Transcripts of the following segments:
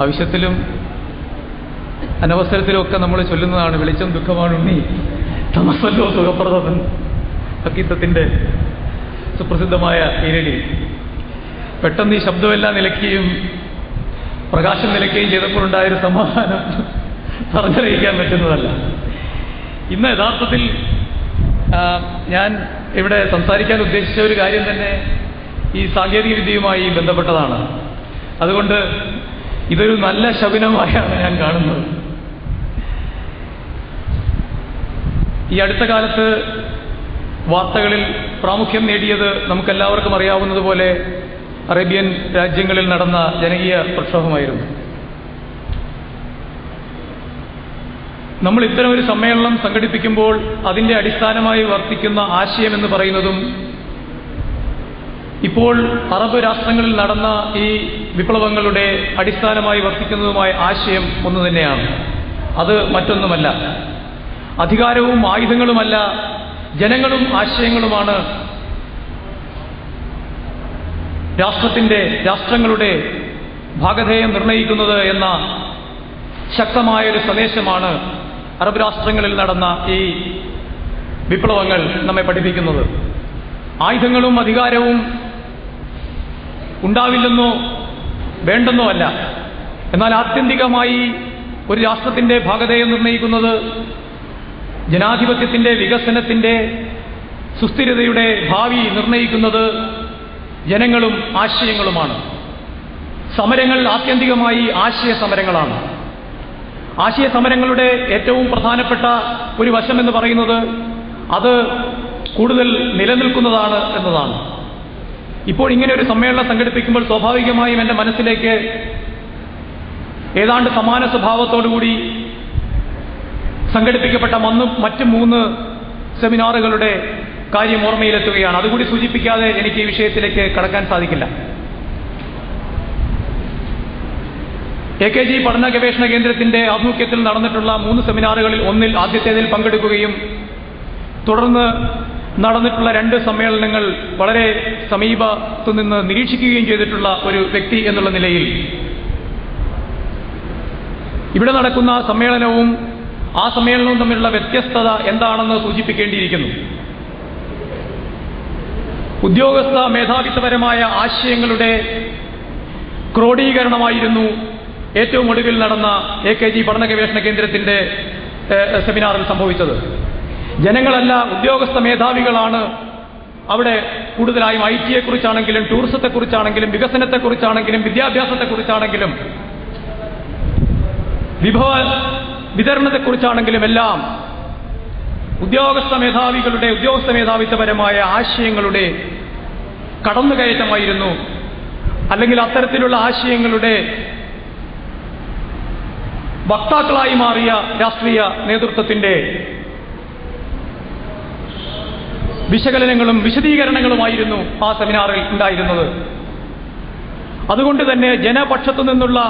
ആവശ്യത്തിലും അനവസരത്തിലും ഒക്കെ നമ്മൾ ചൊല്ലുന്നതാണ് വെളിച്ചം ദുഃഖമാണ് ഉണ്ണി. തമസല്ലോ സുഖപ്രദമൻ ഹക്കീത്തത്തിന്റെ സുപ്രസിദ്ധമായ ഇരടി പെട്ടെന്ന് ഈ ശബ്ദമെല്ലാം നിലയ്ക്കുകയും പ്രകാശം നിലയ്ക്കുകയും ചെയ്തപ്പോഴുണ്ടായൊരു സമാധാനം പറഞ്ഞറിയിക്കാൻ പറ്റുന്നതല്ല. ഇന്ന് യഥാർത്ഥത്തിൽ ഞാൻ ഇവിടെ സംസാരിക്കാൻ ഉദ്ദേശിച്ച ഒരു കാര്യം തന്നെ ഈ സാങ്കേതിക വിദ്യയുമായി ബന്ധപ്പെട്ടതാണ്. അതുകൊണ്ട് ഇതൊരു നല്ല ശകുനമായാണ് ഞാൻ കാണുന്നത്. ഈ അടുത്ത കാലത്ത് വാർത്തകളിൽ പ്രാമുഖ്യം നേടിയത് നമുക്കെല്ലാവർക്കും അറിയാവുന്നതുപോലെ അറേബ്യൻ രാജ്യങ്ങളിൽ നടന്ന ജനകീയ പ്രക്ഷോഭമായിരുന്നു. നമ്മൾ ഇത്തരം ഒരു സമ്മേളനം സംഘടിപ്പിക്കുമ്പോൾ അതിന്റെ അടിസ്ഥാനമായി വർത്തിക്കുന്ന ആശയം എന്ന് പറയുന്നതും ഇപ്പോൾ അറബ് രാഷ്ട്രങ്ങളിൽ നടന്ന ഈ വിപ്ലവങ്ങളുടെ അടിസ്ഥാനമായി വർത്തിക്കുന്നതുമായ ആശയം ഒന്ന് തന്നെയാണ്. അത് മറ്റൊന്നുമല്ല. അധികാരവും ആയുധങ്ങളുമല്ല ജനങ്ങളും ആശയങ്ങളുമാണ് രാഷ്ട്രത്തിന്റെ രാഷ്ട്രങ്ങളുടെ ഭാഗധേയം നിർണയിക്കുന്നത് എന്ന ശക്തമായ ഒരു സന്ദേശമാണ് അറബ് രാഷ്ട്രങ്ങളിൽ നടന്ന ഈ വിപ്ലവങ്ങൾ നമ്മെ പഠിപ്പിക്കുന്നത്. ആയുധങ്ങളും അധികാരവും ഉണ്ടാവില്ലെന്നോ വേണ്ടെന്നോ അല്ല എന്നാൽ ആത്യന്തികമായി ഒരു രാഷ്ട്രത്തിന്റെ ഭാഗതയെ നിർണയിക്കുന്നത് ജനാധിപത്യത്തിന്റെ വികസനത്തിന്റെ സുസ്ഥിരതയുടെ ഭാവി നിർണയിക്കുന്നത് ജനങ്ങളും ആശയങ്ങളുമാണ്. സമരങ്ങൾ ആത്യന്തികമായി ആശയ സമരങ്ങളാണ് ആശയ സമരങ്ങളുടെ ഏറ്റവും പ്രധാനപ്പെട്ട ഒരു വശം എന്ന് പറയുന്നത് അത് കൂടുതൽ നിലനിൽക്കുന്നതാണ് എന്നതാണ്. ഇപ്പോൾ ഇങ്ങനെ ഒരു സമ്മേളനം സംഘടിപ്പിക്കുമ്പോൾ സ്വാഭാവികമായും എന്റെ മനസ്സിലേക്ക് ഏതാണ്ട് സമാന സ്വഭാവത്തോടുകൂടി സംഘടിപ്പിക്കപ്പെട്ട മന്ന് മറ്റ് മൂന്ന് സെമിനാറുകളുടെ കാര്യം ഓർമ്മയിലെത്തുകയാണ്. അതുകൂടി സൂചിപ്പിക്കാതെ എനിക്ക് ഈ വിഷയത്തിലേക്ക് കടക്കാൻ സാധിക്കില്ല. എ കെ ജി പഠന ഗവേഷണ കേന്ദ്രത്തിന്റെ ആഭിമുഖ്യത്തിൽ നടന്നിട്ടുള്ള മൂന്ന് സെമിനാറുകളിൽ ഒന്നിൽ ആദ്യത്തേതിൽ പങ്കെടുക്കുകയും തുടർന്ന് നടന്നിട്ടുള്ള രണ്ട് സമ്മേളനങ്ങൾ വളരെ സമീപത്തു നിന്ന് നിരീക്ഷിക്കുകയും ചെയ്തിട്ടുള്ള ഒരു വ്യക്തി എന്നുള്ള നിലയിൽ. ഇവിടെ നടക്കുന്ന സമ്മേളനവും ആ സമ്മേളനവും തമ്മിലുള്ള വ്യത്യസ്തത എന്താണെന്ന് സൂചിപ്പിക്കേണ്ടിയിരിക്കുന്നു. ഉദ്യോഗസ്ഥ മേധാവിത്വപരമായ ആശയങ്ങളുടെ ക്രോഡീകരണമായിരുന്നു ഏറ്റവും ഒടുവിൽ നടന്ന എ കെ ജി പഠന ഗവേഷണ കേന്ദ്രത്തിന്റെ സെമിനാറിൽ സംഭവിച്ചത്. ജനങ്ങളല്ല ഉദ്യോഗസ്ഥ മേധാവികളാണ് അവിടെ കൂടുതലായും ഐ ടിയെ കുറിച്ചാണെങ്കിലും ടൂറിസത്തെക്കുറിച്ചാണെങ്കിലും വികസനത്തെക്കുറിച്ചാണെങ്കിലും വിദ്യാഭ്യാസത്തെക്കുറിച്ചാണെങ്കിലും വിഭവ വിതരണത്തെക്കുറിച്ചാണെങ്കിലും എല്ലാം ഉദ്യോഗസ്ഥ മേധാവികളുടെ ഉദ്യോഗസ്ഥ മേധാവിത്വപരമായ ആശയങ്ങളുടെ കടന്നുകയറ്റമായിരുന്നു. അല്ലെങ്കിൽ അത്തരത്തിലുള്ള ആശയങ്ങളുടെ വക്താക്കളായി മാറിയ രാഷ്ട്രീയ നേതൃത്വത്തിന്റെ വിശകലനങ്ങളും വിശദീകരണങ്ങളുമായിരുന്നു ആ സെമിനാറിൽ ഉണ്ടായിരുന്നത്. അതുകൊണ്ട് തന്നെ ജനപക്ഷത്തു നിന്നുള്ള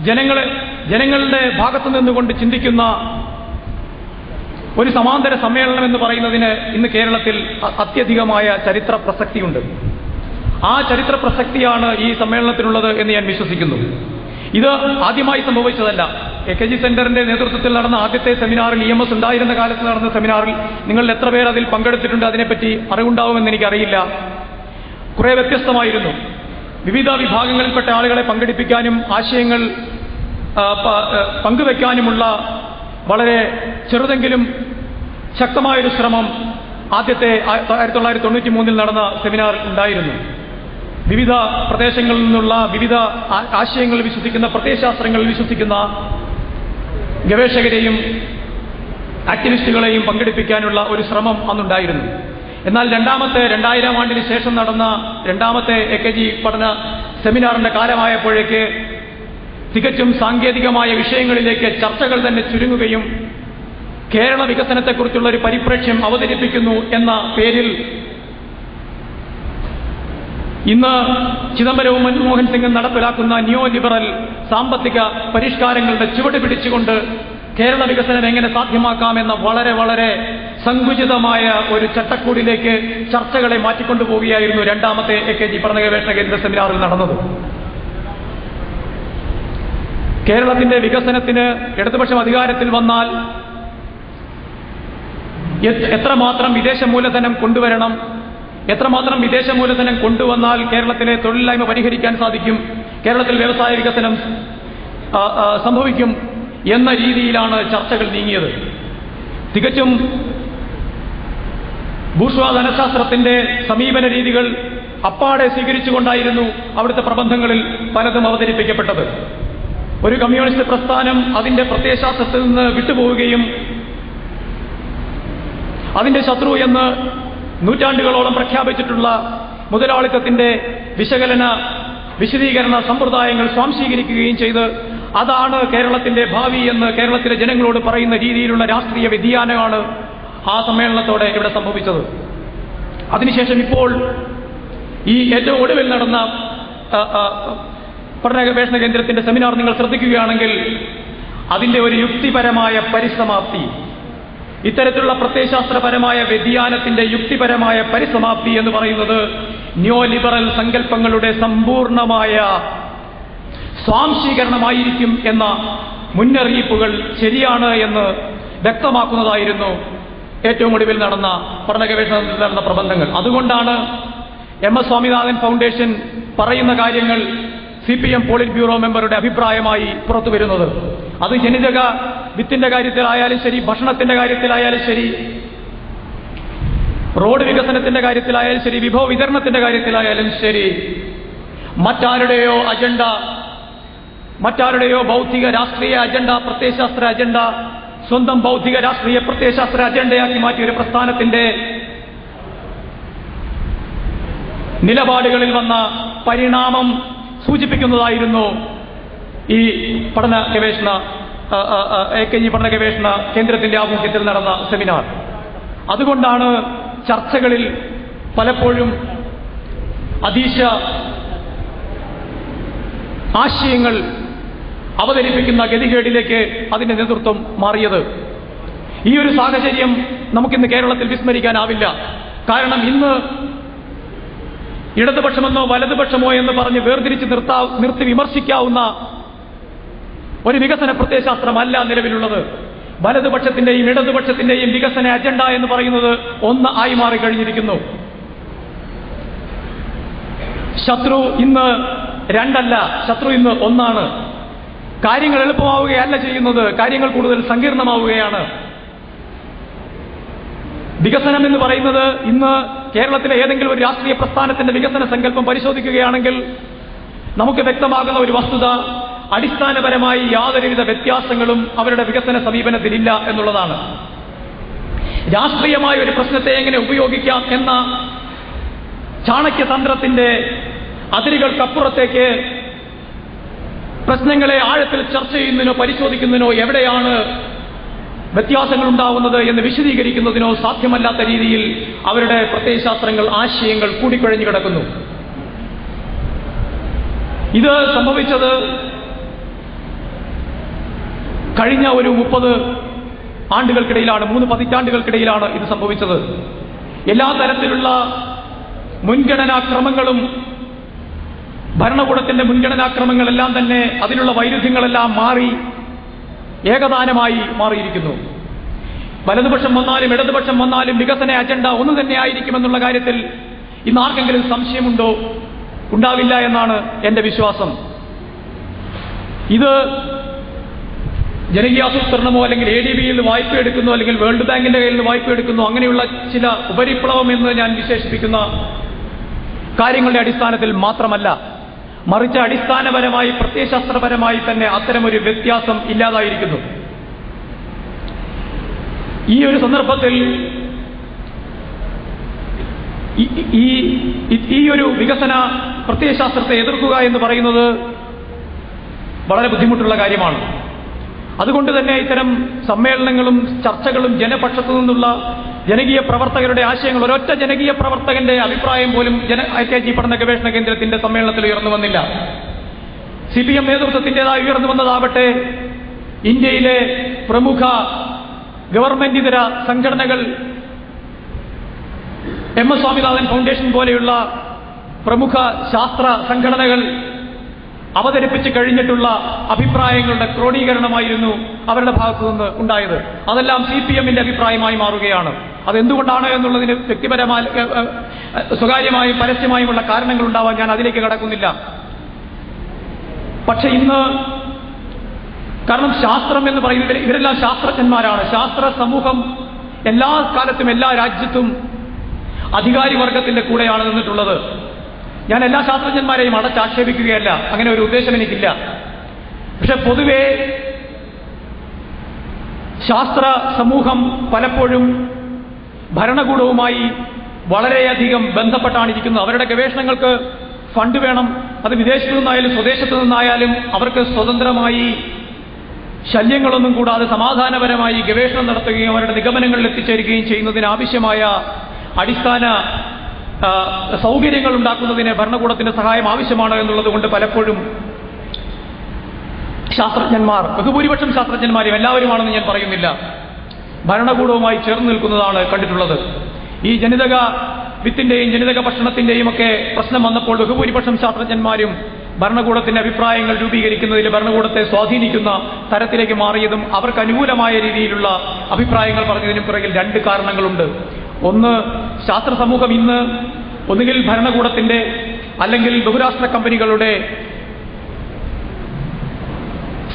ജനങ്ങളെ ജനങ്ങളുടെ ഭാഗത്തു നിന്നുകൊണ്ട് ചിന്തിക്കുന്ന ഒരു സമാന്തര സമ്മേളനം എന്ന് പറയുന്നതിന് ഇന്ന് കേരളത്തിൽ അത്യധികമായ ചരിത്ര പ്രസക്തിയുണ്ട് ആ ചരിത്ര പ്രസക്തിയാണ് ഈ സമ്മേളനത്തിനുള്ളത് എന്ന് ഞാൻ വിശ്വസിക്കുന്നു. ഇത് ആദ്യമായി സംഭവിച്ചതല്ല. എ കെ ജി സെന്ററിന്റെ നേതൃത്വത്തിൽ നടന്ന ആദ്യത്തെ സെമിനാറിൽ ഇ എം എസ് ഉണ്ടായിരുന്ന കാലത്ത് നടന്ന സെമിനാറിൽ നിങ്ങൾ എത്ര പേർ അതിൽ പങ്കെടുത്തിട്ടുണ്ട് അതിനെപ്പറ്റി അറിവുണ്ടാവുമെന്ന് എനിക്കറിയില്ല. കുറെ വ്യത്യസ്തമായിരുന്നു. വിവിധ വിഭാഗങ്ങളിൽപ്പെട്ട ആളുകളെ പങ്കെടുപ്പിക്കാനും ആശയങ്ങൾ പങ്കുവെക്കാനുമുള്ള വളരെ ചെറുതെങ്കിലും ശക്തമായൊരു ശ്രമം ആദ്യത്തെ ആയിരത്തി തൊള്ളായിരത്തി തൊണ്ണൂറ്റി മൂന്നിൽ നടന്ന സെമിനാർ ഉണ്ടായിരുന്നു. വിവിധ പ്രദേശങ്ങളിൽ നിന്നുള്ള വിവിധ ആശയങ്ങൾ വിശ്വസിക്കുന്ന പ്രത്യയശാസ്ത്രങ്ങളിൽ വിശ്വസിക്കുന്ന ഗവേഷകരെയും ആക്ടിവിസ്റ്റുകളെയും പങ്കെടുപ്പിക്കാനുള്ള ഒരു ശ്രമം അന്നുണ്ടായിരുന്നു. എന്നാൽ രണ്ടാമത്തെ രണ്ടായിരം ആണ്ടിന് ശേഷം നടന്ന രണ്ടാമത്തെ എ കെ ജി പഠന സെമിനാറിന്റെ കാലമായപ്പോഴേക്ക് തികച്ചും സാങ്കേതികമായ വിഷയങ്ങളിലേക്ക് ചർച്ചകൾ തന്നെ ചുരുങ്ങുകയും കേരള വികസനത്തെക്കുറിച്ചുള്ള ഒരു പരിപ്രേക്ഷ്യം അവതരിപ്പിക്കുന്നു എന്ന പേരിൽ ഇന്ന് ചിദംബരവും മൻമോഹൻ സിംഗും നടപ്പിലാക്കുന്ന ന്യൂ ലിബറൽ സാമ്പത്തിക പരിഷ്കാരങ്ങളുടെ ചുവട് പിടിച്ചുകൊണ്ട് കേരള വികസനം എങ്ങനെ സാധ്യമാക്കാമെന്ന വളരെ വളരെ സങ്കുചിതമായ ഒരു ചട്ടക്കൂടിലേക്ക് ചർച്ചകളെ മാറ്റിക്കൊണ്ടുപോവുകയായിരുന്നു രണ്ടാമത്തെ എ കെ ജി പഠന ഗവേഷണ കേന്ദ്ര സെമിനാറിൽ നടന്നത്. കേരളത്തിന്റെ വികസനത്തിന് ഇടതുപക്ഷം അധികാരത്തിൽ വന്നാൽ എത്രമാത്രം വിദേശ മൂലധനം കൊണ്ടുവരണം എത്രമാത്രം വിദേശ മൂലധനം കൊണ്ടുവന്നാൽ കേരളത്തിലെ തൊഴിലില്ലായ്മ പരിഹരിക്കാൻ സാധിക്കും? കേരളത്തിൽ വ്യവസായ വികസനം സംഭവിക്കും എന്ന രീതിയിലാണ് ചർച്ചകൾ നീങ്ങിയത്. തികച്ചും ഭൂഷ്വാ ധനശാസ്ത്രത്തിന്റെ സമീപന രീതികൾ അപ്പാടെ സ്വീകരിച്ചുകൊണ്ടായിരുന്നു അവിടുത്തെ പ്രബന്ധങ്ങളിൽ പലതും അവതരിപ്പിക്കപ്പെട്ടത്. ഒരു കമ്മ്യൂണിസ്റ്റ് പ്രസ്ഥാനം അതിന്റെ പ്രത്യയശാസ്ത്രത്തിൽ നിന്ന് വിട്ടുപോവുകയും അതിന്റെ ശത്രു എന്ന് നൂറ്റാണ്ടുകളോളം പ്രഖ്യാപിച്ചിട്ടുള്ള മുതലാളിത്തത്തിന്റെ വിശകലന വിശദീകരണ സമ്പ്രദായങ്ങൾ സ്വാംശീകരിക്കുകയും ചെയ്ത് അതാണ് കേരളത്തിന്റെ ഭാവി എന്ന് കേരളത്തിലെ ജനങ്ങളോട് പറയുന്ന രീതിയിലുള്ള രാഷ്ട്രീയ വ്യതിയാനമാണ് ആ സമ്മേളനത്തോടെ ഇവിടെ സംഭവിച്ചത്. അതിനുശേഷം ഇപ്പോൾ ഈ ഏറ്റവും ഒടുവിൽ നടന്ന പഠന ഗവേഷണ കേന്ദ്രത്തിന്റെ സെമിനാർ നിങ്ങൾ ശ്രദ്ധിക്കുകയാണെങ്കിൽ അതിന്റെ ഒരു യുക്തിപരമായ പരിസമാപ്തി ഇത്തരത്തിലുള്ള പ്രത്യയശാസ്ത്രപരമായ വ്യതിയാനത്തിന്റെ യുക്തിപരമായ പരിസമാപ്തി എന്ന് പറയുന്നത് ന്യൂ ലിബറൽ സങ്കല്പങ്ങളുടെ സമ്പൂർണമായ സ്വാംശീകരണമായിരിക്കും എന്ന മുന്നറിയിപ്പുകൾ ശരിയാണ് എന്ന് വ്യക്തമാക്കുന്നതായിരുന്നു ഏറ്റവും ഒടുവിൽ നടന്ന പഠന ഗവേഷണത്തിൽ നടന്ന പ്രബന്ധങ്ങൾ. അതുകൊണ്ടാണ് എം എസ് സ്വാമിനാഥൻ ഫൗണ്ടേഷൻ പറയുന്ന കാര്യങ്ങൾ C P M polit bureau മെമ്പറുടെ അഭിപ്രായമായി പുറത്തു വരുന്നത് അത് ജനിതക വിത്തിന്റെ കാര്യത്തിലായാലും ശരി ഭക്ഷണത്തിന്റെ കാര്യത്തിലായാലും ശരി റോഡ് വികസനത്തിന്റെ കാര്യത്തിലായാലും ശരി വിഭവ വിതരണത്തിന്റെ കാര്യത്തിലായാലും ശരി മറ്റാരുടെയോ അജണ്ട മറ്റാരുടെയോ ഭൗതിക രാഷ്ട്രീയ അജണ്ട പ്രത്യയശാസ്ത്ര അജണ്ട സ്വന്തം ഭൗതിക രാഷ്ട്രീയ പ്രത്യയശാസ്ത്ര അജണ്ടയാക്കി മാറ്റിയ ഒരു പ്രസ്ഥാനത്തിന്റെ നിലപാടുകളിൽ വന്ന പരിണാമം സൂചിപ്പിക്കുന്നതായിരുന്നു ഈ പഠന ഗവേഷണ എ കെ ജി പഠന ഗവേഷണ കേന്ദ്രത്തിന്റെ ആഭിമുഖ്യത്തിൽ നടന്ന സെമിനാർ. അതുകൊണ്ടാണ് ചർച്ചകളിൽ പലപ്പോഴും അതീശ ആശയങ്ങൾ അവതരിപ്പിക്കുന്ന ഗതികേടിലേക്ക് അതിന്റെ നേതൃത്വം മാറിയത്. ഈ ഒരു സാഹചര്യം നമുക്കിന്ന് കേരളത്തിൽ വിസ്മരിക്കാനാവില്ല. കാരണം ഇന്ന് ഇടതുപക്ഷമെന്നോ വലതുപക്ഷമോ എന്ന് പറഞ്ഞ് വേർതിരിച്ച് നിർത്താ നിർത്തി വിമർശിക്കാവുന്ന ഒരു വികസന പ്രത്യയശാസ്ത്രമല്ല നിലവിലുള്ളത്. വലതുപക്ഷത്തിന്റെയും ഇടതുപക്ഷത്തിന്റെയും വികസന അജണ്ട എന്ന് പറയുന്നത് ഒന്ന് ആയി മാറി കഴിഞ്ഞിരിക്കുന്നു. ശത്രു ഇന്ന് രണ്ടല്ല ശത്രു ഇന്ന് ഒന്നാണ്. കാര്യങ്ങൾ എളുപ്പമാവുകയല്ല ചെയ്യുന്നത് കാര്യങ്ങൾ കൂടുതൽ സങ്കീർണമാവുകയാണ്. വികസനം എന്ന് പറയുന്നത് ഇന്ന് കേരളത്തിലെ ഏതെങ്കിലും ഒരു രാഷ്ട്രീയ പ്രസ്ഥാനത്തിന്റെ വികസന സങ്കല്പം പരിശോധിക്കുകയാണെങ്കിൽ നമുക്ക് വ്യക്തമാകുന്ന ഒരു വസ്തുത അടിസ്ഥാനപരമായി യാതൊരുവിധ വ്യത്യാസങ്ങളും അവരുടെ വികസന സമീപനത്തിലില്ല എന്നുള്ളതാണ്. രാഷ്ട്രീയമായ ഒരു പ്രശ്നത്തെ എങ്ങനെ ഉപയോഗിക്കാം എന്ന ചാണക്യതന്ത്രത്തിന്റെ അതിരുകൾക്കപ്പുറത്തേക്ക് പ്രശ്നങ്ങളെ ആഴത്തിൽ ചർച്ച ചെയ്യുന്നതിനോ പരിശോധിക്കുന്നതിനോ എവിടെയാണ് വ്യത്യാസങ്ങൾ ഉണ്ടാവുന്നത് എന്ന് വിശദീകരിക്കുന്നതിനോ സാധ്യമല്ലാത്ത രീതിയിൽ അവരുടെ പ്രത്യയശാസ്ത്രങ്ങൾ ആശയങ്ങൾ കൂടിക്കുഴഞ്ഞു കിടക്കുന്നു. ഇത് സംഭവിച്ചത് കഴിഞ്ഞ ഒരു മുപ്പത് ആണ്ടുകൾക്കിടയിലാണ് മൂന്ന് പതിറ്റാണ്ടുകൾക്കിടയിലാണ് ഇത് സംഭവിച്ചത്. എല്ലാ തരത്തിലുള്ള മുൻഗണനാക്രമങ്ങളും ഭരണകൂടത്തിന്റെ മുൻഗണനാക്രമങ്ങളെല്ലാം തന്നെ അതിലുള്ള വൈരുദ്ധ്യങ്ങളെല്ലാം മാറി ഏകദാനമായി മാറിയിരിക്കുന്നു. വലതുപക്ഷം വന്നാലും ഇടതുപക്ഷം വന്നാലും വികസന അജണ്ട ഒന്ന് തന്നെ ആയിരിക്കുമെന്നുള്ള കാര്യത്തിൽ ഇന്ന് ആർക്കെങ്കിലും സംശയമുണ്ടോ? ഉണ്ടാവില്ല എന്നാണ് എന്റെ വിശ്വാസം. ഇത് ജനകീയാസൂത്രണമോ അല്ലെങ്കിൽ എ ഡി ബിയിൽ നിന്ന് വായ്പ എടുക്കുന്നു അല്ലെങ്കിൽ വേൾഡ് ബാങ്കിന്റെ കയ്യിൽ നിന്ന് വായ്പ എടുക്കുന്നു അങ്ങനെയുള്ള ചില ഉപരിപ്ലവം എന്ന് ഞാൻ വിശേഷിപ്പിക്കുന്ന കാര്യങ്ങളുടെ അടിസ്ഥാനത്തിൽ മാത്രമല്ല മറിച്ച് അടിസ്ഥാനപരമായി പ്രത്യയശാസ്ത്രപരമായി തന്നെ അത്തരമൊരു വ്യത്യാസം ഇല്ലാതായിരിക്കുന്നു. ഈ ഒരു സന്ദർഭത്തിൽ ഈ- ഈ ഒരു വികസന പ്രത്യയശാസ്ത്രത്തെ എതിർക്കുക എന്ന് പറയുന്നത് വളരെ ബുദ്ധിമുട്ടുള്ള കാര്യമാണ്. അതുകൊണ്ട് തന്നെ ഇത്തരം സമ്മേളനങ്ങളും ചർച്ചകളും ജനപക്ഷത്തു നിന്നുള്ള ജനകീയ പ്രവർത്തകരുടെ ആശയങ്ങൾ ഒരൊറ്റ ജനകീയ പ്രവർത്തകന്റെ അഭിപ്രായം പോലും ജന ഐ കെ ജി പഠന ഗവേഷണ കേന്ദ്രത്തിന്റെ സമ്മേളനത്തിൽ ഉയർന്നു വന്നില്ല. സി പി എം നേതൃത്വത്തിന്റെതായി ഉയർന്നു വന്നതാവട്ടെ ഇന്ത്യയിലെ പ്രമുഖ ഗവൺമെന്റ് ഇതര സംഘടനകൾ എം എസ് സ്വാമിനാഥൻ ഫൗണ്ടേഷൻ പോലെയുള്ള പ്രമുഖ ശാസ്ത്ര സംഘടനകൾ അവതരിപ്പിച്ച് കഴിഞ്ഞിട്ടുള്ള അഭിപ്രായങ്ങളുടെ ക്രോഡീകരണമായിരുന്നു അവരുടെ ഭാഗത്തു നിന്ന് ഉണ്ടായത്. അതെല്ലാം സി പി എമ്മിന്റെ അഭിപ്രായമായി മാറുകയാണ്. അതെന്തുകൊണ്ടാണ് എന്നുള്ളതിന് വ്യക്തിപരമായ സ്വകാര്യമായും പരസ്യമായുമുള്ള കാരണങ്ങൾ ഉണ്ടാവാൻ ഞാൻ അതിലേക്ക് കടക്കുന്നില്ല. പക്ഷെ ഇന്ന് കാരണം ശാസ്ത്രം എന്ന് പറയുന്നത് ഇവർ ഇവരെല്ലാം ശാസ്ത്രജ്ഞന്മാരാണ്. ശാസ്ത്ര സമൂഹം എല്ലാ കാലത്തും എല്ലാ രാജ്യത്തും അധികാരി വർഗത്തിന്റെ കൂടെയാണ് നിന്നിട്ടുള്ളത്. ഞാൻ എല്ലാ ശാസ്ത്രജ്ഞന്മാരെയും അടച്ചാക്ഷേപിക്കുകയല്ല. അങ്ങനെ ഒരു ഉദ്ദേശം എനിക്കില്ല. പക്ഷെ പൊതുവേ ശാസ്ത്ര സമൂഹം പലപ്പോഴും ഭരണകൂടവുമായി വളരെയധികം ബന്ധപ്പെട്ടാണ് ഇരിക്കുന്നത് അവരുടെ ഗവേഷണങ്ങൾക്ക് ഫണ്ട് വേണം. അത് വിദേശത്തു നിന്നായാലും സ്വദേശത്തു നിന്നായാലും അവർക്ക് സ്വതന്ത്രമായി ശല്യങ്ങളൊന്നും കൂടാതെ സമാധാനപരമായി ഗവേഷണം നടത്തുകയും അവരുടെ നിഗമനങ്ങളിൽ എത്തിച്ചേരുകയും ചെയ്യുന്നതിന് ആവശ്യമായ അടിസ്ഥാന സൗകര്യങ്ങൾ ഉണ്ടാക്കുന്നതിന് ഭരണകൂടത്തിന്റെ സഹായം ആവശ്യമാണ് എന്നുള്ളത് കൊണ്ട് പലപ്പോഴും ശാസ്ത്രജ്ഞന്മാർ ബഹുഭൂരിപക്ഷം ശാസ്ത്രജ്ഞന്മാരും എല്ലാവരുമാണെന്ന് ഞാൻ പറയുന്നില്ല. ഭരണകൂടവുമായി ചേർന്ന് നിൽക്കുന്നതാണ് കണ്ടിട്ടുള്ളത്. ഈ ജനിതക വിത്തിന്റെയും ജനിതക ഭക്ഷണത്തിന്റെയും ഒക്കെ പ്രശ്നം വന്നപ്പോൾ ബഹുഭൂരിപക്ഷം ശാസ്ത്രജ്ഞന്മാരും ഭരണകൂടത്തിന്റെ അഭിപ്രായങ്ങൾ രൂപീകരിക്കുന്നതിൽ ഭരണകൂടത്തെ സ്വാധീനിക്കുന്ന തരത്തിലേക്ക് മാറിയതും അവർക്ക് അനുകൂലമായ രീതിയിലുള്ള അഭിപ്രായങ്ങൾ പറഞ്ഞതിനും പിറകിൽ രണ്ട് കാരണങ്ങളുണ്ട്. ഒന്ന് ശാസ്ത്ര സമൂഹം ഇന്ന് ഒന്നുകിൽ ഭരണകൂടത്തിന്റെ അല്ലെങ്കിൽ ബഹുരാഷ്ട്ര കമ്പനികളുടെ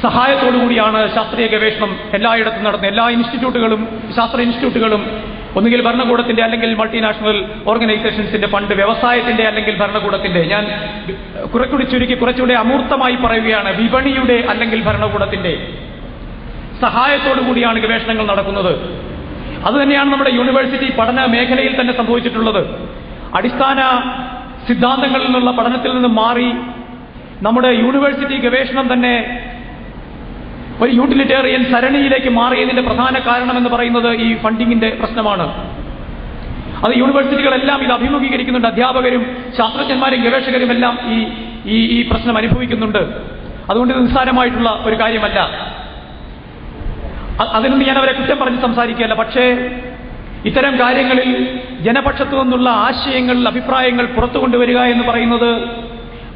സഹായത്തോടുകൂടിയാണ് ശാസ്ത്രീയ ഗവേഷണം എല്ലായിടത്തും നടന്ന എല്ലാ ഇൻസ്റ്റിറ്റ്യൂട്ടുകളും ശാസ്ത്ര ഇൻസ്റ്റിറ്റ്യൂട്ടുകളും ഒന്നുകിൽ ഭരണകൂടത്തിന്റെ അല്ലെങ്കിൽ മൾട്ടിനാഷണൽ ഓർഗനൈസേഷൻസിന്റെ ഫണ്ട് വ്യവസായത്തിന്റെ അല്ലെങ്കിൽ ഭരണകൂടത്തിന്റെ ഞാൻ കുറച്ചുകൂടി ചുരുക്കി കുറച്ചുകൂടി അമൂർത്തമായി പറയുകയാണ്. വിപണിയുടെ അല്ലെങ്കിൽ ഭരണകൂടത്തിന്റെ സഹായത്തോടു കൂടിയാണ് ഗവേഷണങ്ങൾ നടക്കുന്നത്. അതുതന്നെയാണ് നമ്മുടെ യൂണിവേഴ്സിറ്റി പഠന മേഖലയിൽ തന്നെ സംഭവിച്ചിട്ടുള്ളത്. അടിസ്ഥാന സിദ്ധാന്തങ്ങളിൽ നിന്നുള്ള പഠനത്തിൽ നിന്ന് മാറി നമ്മുടെ യൂണിവേഴ്സിറ്റി ഗവേഷണം തന്നെ ഒരു യൂട്ടിലിറ്റേറിയൻ സരണിയിലേക്ക് മാറിയതിന്റെ പ്രധാന കാരണം എന്ന് പറയുന്നത് ഈ ഫണ്ടിങ്ങിന്റെ പ്രശ്നമാണ്. അത് യൂണിവേഴ്സിറ്റികളെല്ലാം ഇത് അഭിമുഖീകരിക്കുന്നുണ്ട്. അധ്യാപകരും ശാസ്ത്രജ്ഞന്മാരും ഗവേഷകരും എല്ലാം ഈ ഈ പ്രശ്നം അനുഭവിക്കുന്നുണ്ട്. അതുകൊണ്ട് നിസ്സാരമായിട്ടുള്ള ഒരു കാര്യമല്ല. അതിനൊന്നും ഞാൻ അവരെ കുറ്റം പറഞ്ഞ് സംസാരിക്കുകയല്ല. പക്ഷേ ഇത്തരം കാര്യങ്ങളിൽ ജനപക്ഷത്തു നിന്നുള്ള ആശയങ്ങൾ അഭിപ്രായങ്ങൾ പുറത്തു കൊണ്ടുവരിക എന്ന് പറയുന്നത്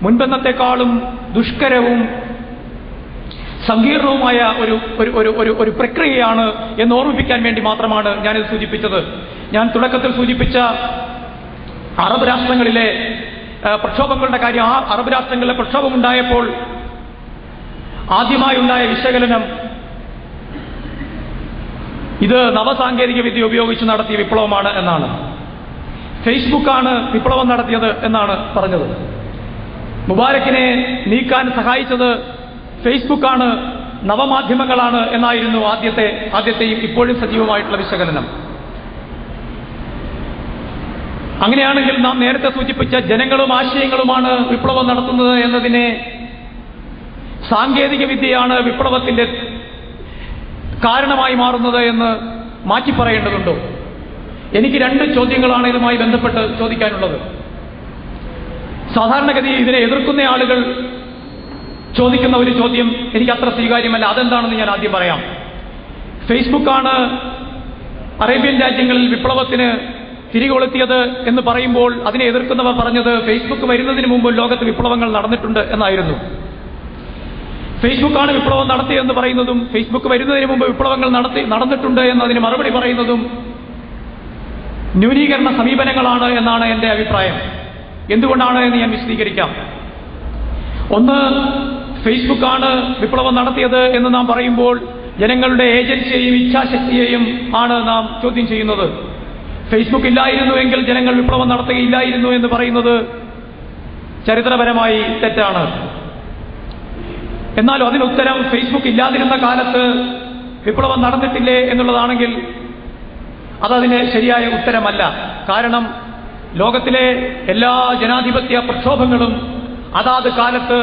മുൻപെന്നത്തെക്കാളും ദുഷ്കരവും സങ്കീർണവുമായ ഒരു ഒരു ഒരു ഒരു ഒരു പ്രക്രിയയാണ് എന്ന് ഓർമ്മിപ്പിക്കാൻ വേണ്ടി മാത്രമാണ് ഞാനിത് സൂചിപ്പിച്ചത്. ഞാൻ തുടക്കത്തിൽ സൂചിപ്പിച്ച അറബ് രാഷ്ട്രങ്ങളിലെ പ്രക്ഷോഭങ്ങളുടെ കാര്യം ആ അറബ് രാഷ്ട്രങ്ങളിലെ പ്രക്ഷോഭം ഉണ്ടായപ്പോൾ ആദ്യമായുണ്ടായ വിശകലനം ഇത് നവസാങ്കേതിക വിദ്യ ഉപയോഗിച്ച് നടത്തിയ വിപ്ലവമാണ് എന്നാണ്. ഫേസ്ബുക്കാണ് വിപ്ലവം നടത്തിയത് എന്നാണ് പറഞ്ഞത്. മുബാരക്കിനെ നീക്കാൻ സഹായിച്ചത് ഫേസ്ബുക്കാണ് നവമാധ്യമങ്ങളാണ് എന്നായിരുന്നു ആദ്യത്തെ ആദ്യത്തെയും ഇപ്പോഴും സജീവമായിട്ടുള്ള വിശകലനം. അങ്ങനെയാണെങ്കിൽ നാം നേരത്തെ സൂചിപ്പിച്ച ജനങ്ങളും ആശയങ്ങളുമാണ് വിപ്ലവം നടത്തുന്നത് എന്നതിനെ സാങ്കേതിക വിദ്യയാണ് വിപ്ലവത്തിന്റെ കാരണമായി മാറുന്നത് എന്ന് മാറ്റി പറയേണ്ടതുണ്ടോ? എനിക്ക് രണ്ട് ചോദ്യങ്ങളാണ് ഇതുമായി ബന്ധപ്പെട്ട് ചോദിക്കാനുള്ളത്. സാധാരണഗതിയിൽ ഇതിനെ എതിർക്കുന്ന ആളുകൾ ചോദിക്കുന്ന ഒരു ചോദ്യം എനിക്ക് അത്ര സ്വീകാര്യമല്ല. അതെന്താണെന്ന് ഞാൻ ആദ്യം പറയാം. ഫേസ്ബുക്കാണ് അറേബ്യൻ രാജ്യങ്ങളിൽ വിപ്ലവത്തിന് തിരികൊളുത്തിയത് എന്ന് പറയുമ്പോൾ അതിനെ എതിർക്കുന്നവർ പറഞ്ഞത് ഫേസ്ബുക്ക് വരുന്നതിന് മുമ്പ് ലോകത്ത് വിപ്ലവങ്ങൾ നടന്നിട്ടുണ്ട് എന്നായിരുന്നു. ഫേസ്ബുക്കാണ് വിപ്ലവം നടത്തിയെന്ന് പറയുന്നതും ഫേസ്ബുക്ക് വരുന്നതിന് മുമ്പ് വിപ്ലവങ്ങൾ നടത്തി നടന്നിട്ടുണ്ട് എന്നതിന് മറുപടി പറയുന്നതും ന്യൂനീകരണ സമീപനങ്ങളാണ് എന്നാണ് എന്റെ അഭിപ്രായം. എന്തുകൊണ്ടാണ് എന്ന് ഞാൻ വിശദീകരിക്കാം. ഒന്ന് ഫേസ്ബുക്കാണ് വിപ്ലവം നടത്തിയത് എന്ന് നാം പറയുമ്പോൾ ജനങ്ങളുടെ ഏജൻസിയെയും ഇച്ഛാശക്തിയെയും ആണ് നാം ചോദ്യം ചെയ്യുന്നത്. ഫേസ്ബുക്ക് ഇല്ലായിരുന്നുവെങ്കിൽ ജനങ്ങൾ വിപ്ലവം നടത്തുകയില്ലായിരുന്നു എന്ന് പറയുന്നത് ചരിത്രപരമായി തെറ്റാണ്. എന്നാലും അതിന് ഉത്തരം ഫേസ്ബുക്ക് ഇല്ലാതിരുന്ന കാലത്ത് വിപ്ലവം നടന്നിട്ടില്ലേ എന്നുള്ളതാണെങ്കിൽ അതതിന് ശരിയായ ഉത്തരമല്ല. കാരണം ലോകത്തിലെ എല്ലാ ജനാധിപത്യ പ്രക്ഷോഭങ്ങളും അതാത് കാലത്ത്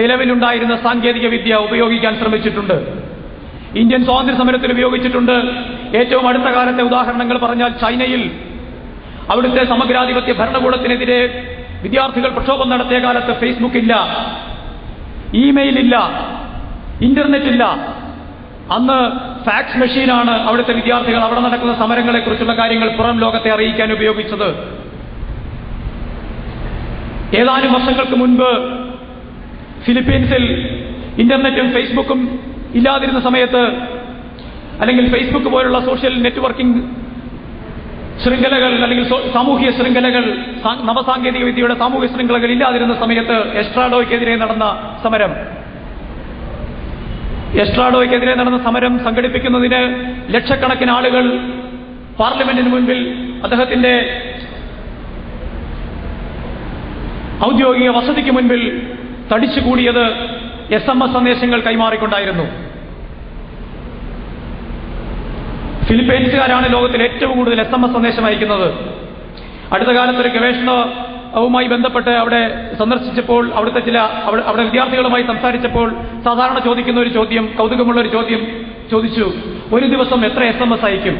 നിലവിലുണ്ടായിരുന്ന സാങ്കേതിക വിദ്യ ഉപയോഗിക്കാൻ ശ്രമിച്ചിട്ടുണ്ട്. ഇന്ത്യൻ സ്വാതന്ത്ര്യ സമരത്തിൽ ഉപയോഗിച്ചിട്ടുണ്ട്. ഏറ്റവും അടുത്ത കാലത്തെ ഉദാഹരണങ്ങൾ പറഞ്ഞാൽ ചൈനയിൽ അവിടുത്തെ സമഗ്രാധിപത്യ ഭരണകൂടത്തിനെതിരെ വിദ്യാർത്ഥികൾ പ്രക്ഷോഭം നടത്തിയ കാലത്ത് ഫേസ്ബുക്ക് ഇല്ല. ഇമെയിൽ ഇല്ല ഇന്റർനെറ്റ് ഇല്ല അന്ന് ഫാക്സ് മെഷീനാണ് അവിടുത്തെ വിദ്യാർത്ഥികൾ അവിടെ നടക്കുന്ന സമരങ്ങളെക്കുറിച്ചുള്ള കാര്യങ്ങൾ പുറം ലോകത്തെ അറിയിക്കാൻ ഉപയോഗിച്ചത്. ഏതാനും വർഷങ്ങൾക്ക് മുൻപ് ഫിലിപ്പീൻസിൽ ഇന്റർനെറ്റും ഫേസ്ബുക്കും ഇല്ലാതിരുന്ന സമയത്ത് അല്ലെങ്കിൽ ഫേസ്ബുക്ക് പോലുള്ള സോഷ്യൽ നെറ്റ്വർക്കിംഗ് ശൃംഖലകൾ അല്ലെങ്കിൽ സാമൂഹിക ശൃംഖലകൾ നവസാങ്കേതിക വിദ്യയുടെ സാമൂഹിക ശൃംഖലകൾ ഇല്ലാതിരുന്ന സമയത്ത് എസ്ട്രാഡോയ്ക്കെതിരെ നടന്ന സമരം. എസ്ട്രാഡോയ്ക്കെതിരെ നടന്ന സമരം സംഘടിപ്പിക്കുന്നതിന് ലക്ഷക്കണക്കിന് ആളുകൾ പാർലമെന്റിന് മുൻപിൽ അദ്ദേഹത്തിന്റെ ഔദ്യോഗിക വസതിക്ക് മുൻപിൽ തടിച്ചുകൂടിയത് എസ് എം എസ് സന്ദേശങ്ങൾ കൈമാറിക്കൊണ്ടായിരുന്നു. ഫിലിപ്പൈൻസുകാരാണ് ലോകത്തിൽ ഏറ്റവും കൂടുതൽ എസ് എം എസ് സന്ദേശം അയക്കുന്നത്. അടുത്ത കാലത്ത് ഒരു ഗവേഷണവുമായി ബന്ധപ്പെട്ട് അവിടെ സന്ദർശിച്ചപ്പോൾ അവിടുത്തെ ചില അവിടെ വിദ്യാർത്ഥികളുമായി സംസാരിച്ചപ്പോൾ സാധാരണ ചോദിക്കുന്ന ഒരു ചോദ്യം കൗതുകമുള്ള ഒരു ചോദ്യം ചോദിച്ചു. ഒരു ദിവസം എത്ര എസ് എം എസ് അയക്കും?